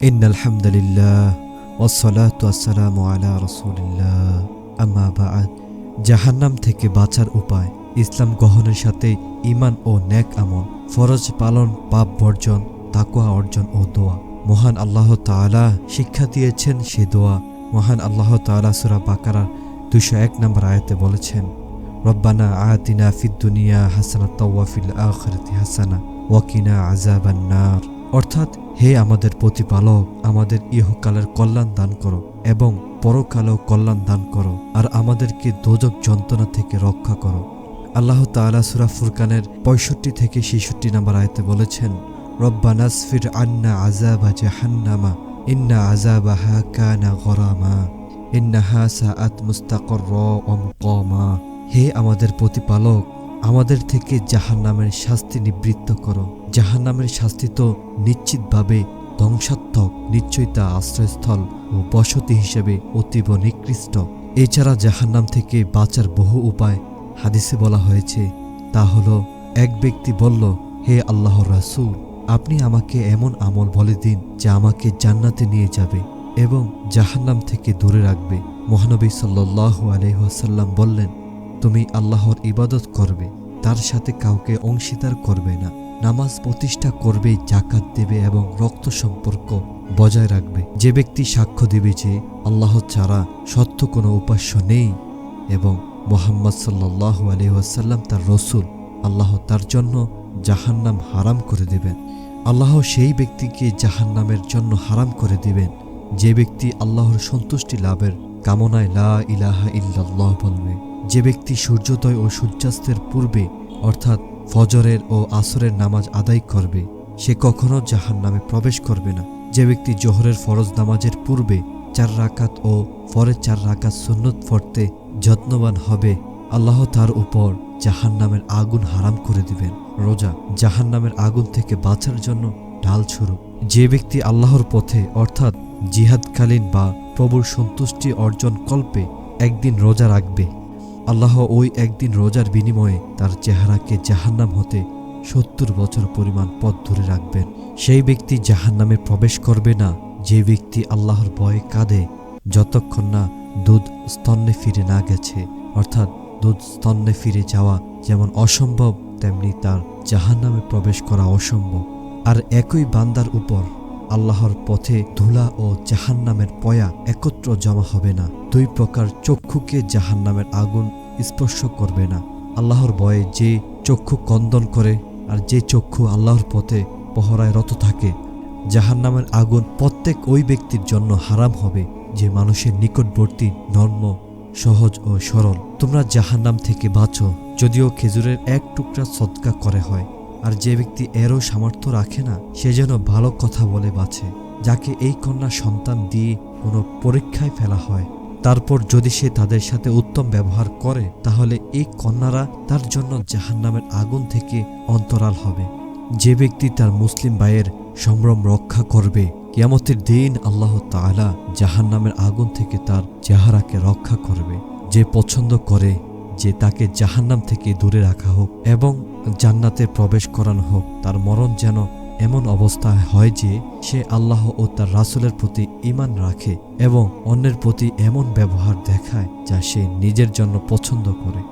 In আলহামদুলিল্লাহ ওসলাত আসসালামু আলা রসুলিল্লাহ আম্মা জাহান্নাম থেকে বাঁচার উপায় ইসলাম গ্রহণের সাথে ইমান ও ন্যাক আমল, ফরজ পালন, পাপ বর্জন তাকুয়া অর্জন ও দোয়া। মহান আল্লাহ তালা শিক্ষা দিয়েছেন সে দোয়া। মহান আল্লাহ তালা সুরা বাকারা দুশো এক নম্বর আয়াতে বলেছেন, রব্বানা আতিনা ফিদ্দুনিয়া হাসানা তওয়াফিল আখরতি হাসানা ওয়াকিনা আজাবান্নার অর্থাৎ হে আমাদের প্রতিপালক, আমাদের ইহকালের কল্যাণ দান করো এবং পরকালেও কল্যাণ দান করো আর আমাদেরকে দোজক যন্ত্রণা থেকে রক্ষা করো। আল্লাহ তাআলা সূরা ফুরকানের পঁয়ষট্টি থেকে ছেষট্টি নম্বর আয়তে বলেছেন রব্বানাসফির আন্না আযাবা জাহান্নামা, ইন্না আযাবাহা কানা গরামা, ইন্নাহা সাআত মুস্তাকররা ওয়া মুকামা। হে আমাদের প্রতিপালক আমাদের থেকে জাহান্নামের শাস্তি নিবৃত্ত করো। জাহান্নামের শাস্তি তো নিশ্চিতভাবে ধ্বংসাত্মক নিশ্চয়ই তা আশ্রয়স্থল ও বসতি হিসেবে অতীব নিকৃষ্ট। এছাড়া জাহান্নাম থেকে বাঁচার বহু উপায় হাদিসে বলা হয়েছে। তা হলো, এক ব্যক্তি বলল, হে আল্লাহ রাসুল, আপনি আমাকে এমন আমল বলে দিন যা আমাকে জান্নাতে নিয়ে যাবে এবং জাহান্নাম থেকে দূরে রাখবে। মহানবী সাল্লাল্লাহু আলহাসাল্লাম বললেন তুমি আল্লাহর ইবাদত করবে, তার সাথে কাউকে অংশীদার করবে না। নামাজ প্রতিষ্ঠা করবে, জাকাত দেবে এবং রক্ত সম্পর্ক বজায় রাখবে। যে ব্যক্তি সাক্ষ্য দেবে যে আল্লাহ ছাড়া সত্য কোনো উপাস্য নেই এবং মোহাম্মদ সাল্লাহ আলহাসাল্লাম তার রসুল, আল্লাহ তার জন্য জাহান্নাম হারাম করে দেবেন। আল্লাহ সেই ব্যক্তিকে জাহান্নামের জন্য হারাম করে দিবেন। যে ব্যক্তি আল্লাহর সন্তুষ্টি লাভের কামনায় লা ইলাহা ইল্লাল্লাহ বলবে। যে ব্যক্তি সূর্যোদয় ও সূর্যাস্তের পূর্বে, অর্থাৎ ফজরের ও আসরের নামাজ আদায় করবে, সে কখনো জাহান নামে প্রবেশ করবে না। যে ব্যক্তি জোহরের ফরজ নামাজের পূর্বে চার রাকাত ও পরের চার রাকাত সুন্নত পড়তে যত্নবান হবে, আল্লাহ তার উপর জাহান নামের আগুন হারাম করে দিবেন। রোজা জাহান নামের আগুন থেকে বাঁচার জন্য ঢাল ছুড়ু যে ব্যক্তি আল্লাহর পথে, অর্থাৎ জিহাদকালীন বা প্রভুর সন্তুষ্টি অর্জন কল্পে একদিন রোজা রাখবে আল্লাহ ওই একদিন রোজার বিনিময়ে তার চেহারাকে জাহান্নাম হতে সত্তর বছর পরিমাণ পথ ধরে রাখবেন। সেই ব্যক্তি জাহান্নামে প্রবেশ করবে না, যে ব্যক্তি আল্লাহর ভয়ে কাঁদে, যতক্ষণ না দুধ স্তন্নে ফিরে না গেছে। অর্থাৎ দুধ স্তন্নে ফিরে যাওয়া যেমন অসম্ভব, তেমনি তার জাহান্নামে প্রবেশ করা অসম্ভব। আর একই বান্দার উপর আল্লাহর পথে ধুলা ও জাহান্নামের পয়া একত্র জমা হবে না। দুই প্রকার চক্ষুকে জাহান্নামের আগুন স্পর্শ করবে না। আল্লাহর ভয়ে যে চক্ষু কন্দন করে আর যে চক্ষু আল্লাহর পথে পহরায় রত থাকে, জাহান্নামের আগুন প্রত্যেক ওই ব্যক্তির জন্য হারাম হবে, যে মানুষের নিকটবর্তী, নর্ম, সহজ ও সরল। তোমরা জাহান্নাম থেকে বাঁচো, যদিও খেজুরের এক টুকরা সৎকা করে হয়। আর যে ব্যক্তি এরও সামর্থ্য রাখে না, সে যেন ভালো কথা বলে বাঁচে, যাকে এই কন্যা সন্তান দিয়ে কোনো পরীক্ষায় ফেলা হয়। তারপর যদি সে তাদের সাথে উত্তম ব্যবহার করে, তাহলে এই কন্যারা তার জন্য জাহান্নামের আগুন থেকে অন্তরাল হবে। যে ব্যক্তি তার মুসলিম ভাইয়ের সম্ভ্রম রক্ষা করবে, কিয়ামতের দিন আল্লাহ তাআলা জাহান্নামের আগুন থেকে তার চেহারাকে রক্ষা করবে। যে পছন্দ করে, যে তাকে জাহান্নাম থেকে দূরে রাখা হোক এবং জান্নাতে প্রবেশ করানো হোক, তার মরণ যেন এমন অবস্থায় হয় যে সে আল্লাহ ও তার রাসুলের প্রতি ইমান রাখে এবং অন্যের প্রতি এমন ব্যবহার দেখায় যা সে নিজের জন্য পছন্দ করে।